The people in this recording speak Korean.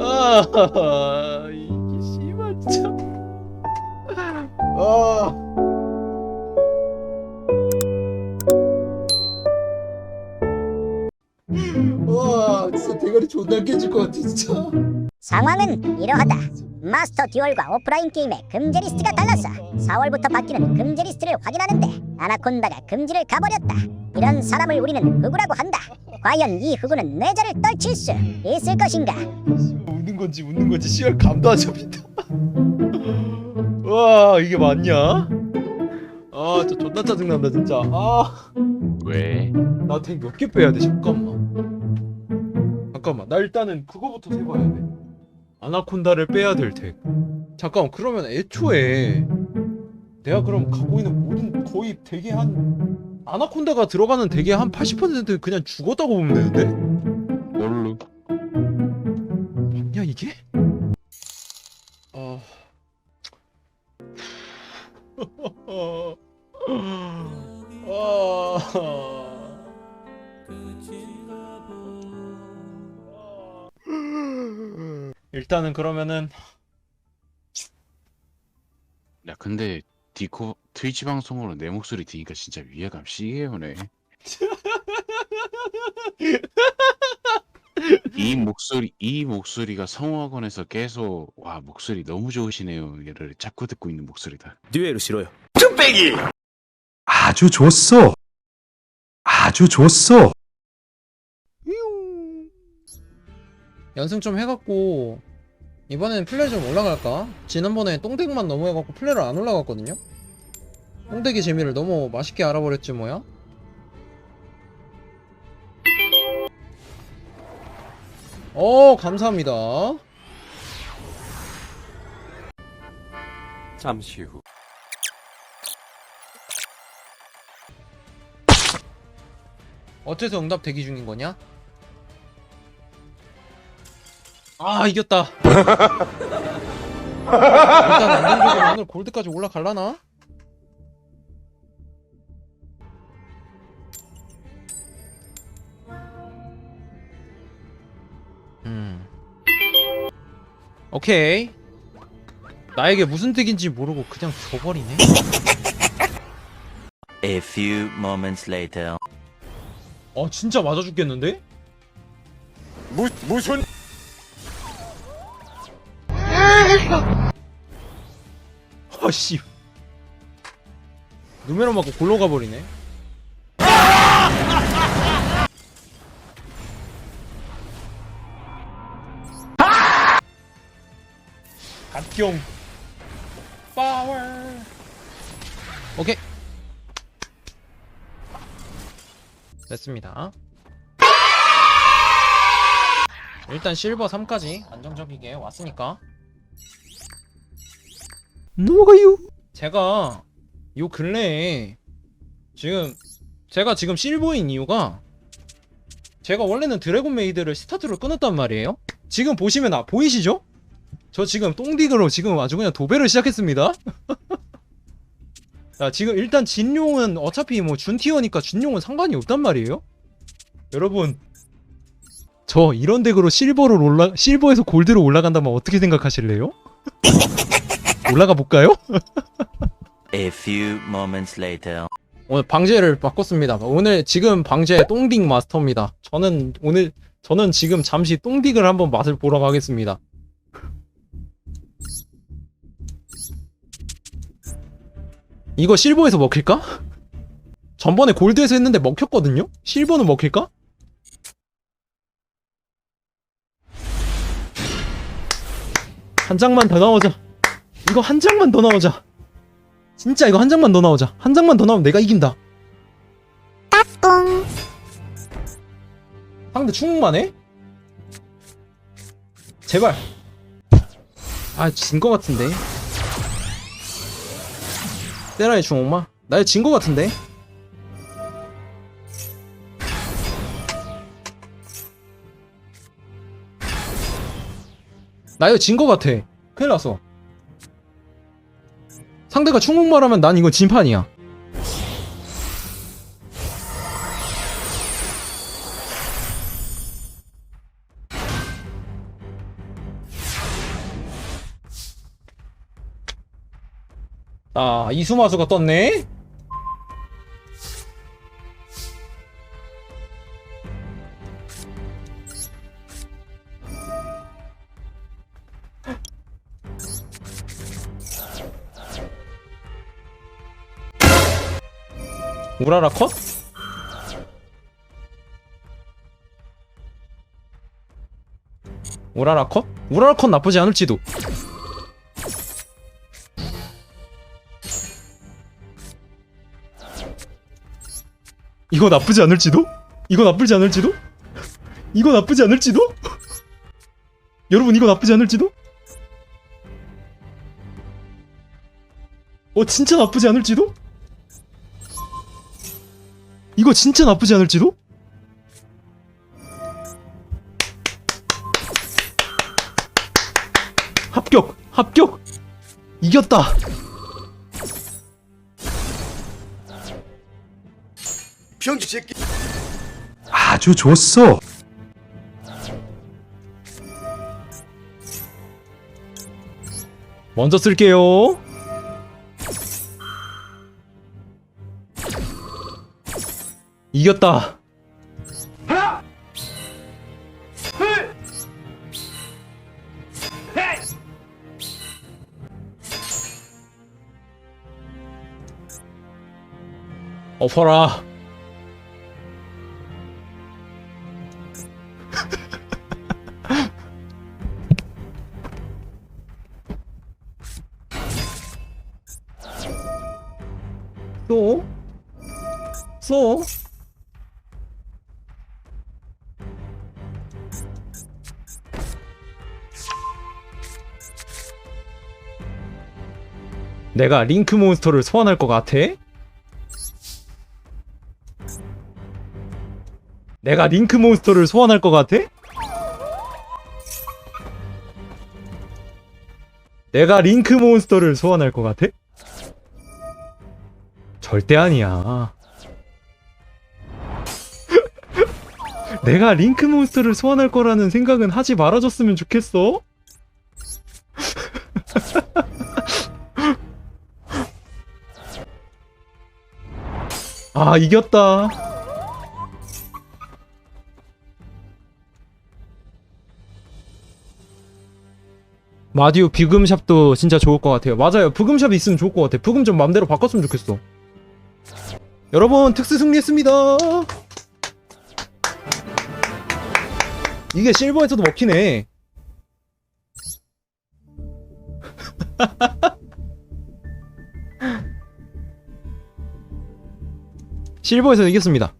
아 이게 씨발 진짜 아 대가리 존나 깨질 것 같아, 진짜. 상황은 이러하다. 마스터 듀얼과 오프라인 게임의 금지 리스트가 달랐어. 4월부터 바뀌는 금지 리스트를 확인하는데 아나콘다가 금지를 가버렸다. 이런 사람을 우리는 흑우라고 한다. 과연 이 흑우는 뇌절을 떨칠 수 있을 것인가? 웃는 건지 웃는 건지 씨발 감도 안 잡힌다. 와, 이게 맞냐? 아, 진짜 존나 짜증난다, 진짜. 아, 왜? 나덱몇개 빼야 돼? 잠깐만. 잠깐만, 나 일단은 그거부터 세봐야 돼. 아나콘다를 빼야 될 덱. 잠깐만, 그러면 애초에 내가 그럼 갖고 있는 모든 거의 덱의 한 아나콘다가 들어가는 덱의 한80% 그냥 죽었다고 보면 되는데? 뭘로? 맞냐 이게? 아. 아. 일단은 그러면은 야 근데 디코 트위치 방송으로 내 목소리 들으니까 진짜 위화감 시게 오네. 이 목소리 이 목소리가 성우학원에서 계속 와 목소리 너무 좋으시네요. 얘를 자꾸 듣고 있는 목소리다. 듀엣을 싫어요. 아주 좋소. 아주 좋소. 연승 좀 해갖고 이번에는 플레이 좀 올라갈까? 지난번에 똥덱만 너무 해갖고 플레이를 안 올라갔거든요? 똥덱의 재미를 너무 맛있게 알아버렸지 뭐야? 어 감사합니다 잠시 후. 어째서 응답 대기 중인 거냐? 아 이겼다 일단 안정적으로 오늘 골드까지 올라갈라나? 음 오케이 나에게 무슨 덱인지 모르고 그냥 줘버리네 A few moments later. 어 진짜 맞아 죽겠는데? 무 무슨 아씨. 누메로 맞고 골로 가버리네. 갓경. 파워. 오케이. 됐습니다. 일단 실버 3까지 안정적이게 왔으니까 넘어가요. 제가 요 근래에 지금 제가 지금 실버인 이유가 제가 원래는 드래곤 메이드를 스타트로 끊었단 말이에요. 지금 보시면 아 보이시죠? 저 지금 똥딕으로 지금 아주 그냥 도배를 시작했습니다. 자 지금 일단 진용은 어차피 뭐 준티어니까 진용은 상관이 없단 말이에요. 여러분 저 이런 덱으로 실버로 올라 실버에서 골드로 올라간다면 어떻게 생각하실래요? 올라가 볼까요? A few moments later. 오늘 방제를 바꿨습니다. 오늘 지금 방제 똥딕 마스터입니다. 저는 오늘 저는 지금 잠시 똥딕을 한번 맛을 보러 가겠습니다. 이거 실버에서 먹힐까? 전번에 골드에서 했는데 먹혔거든요? 실버는 먹힐까? 한 장만 더 나오자. 이거 한 장만 더 나오자. 진짜 이거 한 장만 더 나오자. 한 장만 더 나오면 내가 이긴다. 따꿍. 상대 충분만 해? 제발. 아, 진 거 같은데. 때라의 중옥마? 나진거 같은데. 나 이거 진거 같아. 큰일 났어. 상대가 중국말 하면 난 이거 진판이야 아 이수마수가 떴네? 우라라 컷? 우라라 컷? 우라라 컷 나쁘지 않을지도 이거 나쁘지 않을지도? 이거 나쁘지 않을지도? 이거 나쁘지 않을지도? 여러분 이거 나쁘지 않을지도? 어 진짜 나쁘지 않을지도? 이거 진짜 나쁘지 않을지도? 합격! 합격! 이겼다! 병신 새끼. 아주 좋소. 먼저 쓸게요. 이겼다. 엎어라. 쏘? 쏘? 내가 링크 몬스터를 소환할 것 같아? 내가 링크 몬스터를 소환할 것 같아? 내가 링크 몬스터를 소환할 것 같아? 절대 아니야. 내가 링크 몬스터를 소환할 거라는 생각은 하지 말아줬으면 좋겠어. 아, 이겼다. 마디오 비금샵도 진짜 좋을 것 같아요. 맞아요. 부금샵 있으면 좋을 것 같아. 부금 좀 맘대로 바꿨으면 좋겠어. 여러분 특수 승리했습니다. 이게 실버에서도 먹히네. 실버에서 이겼습니다.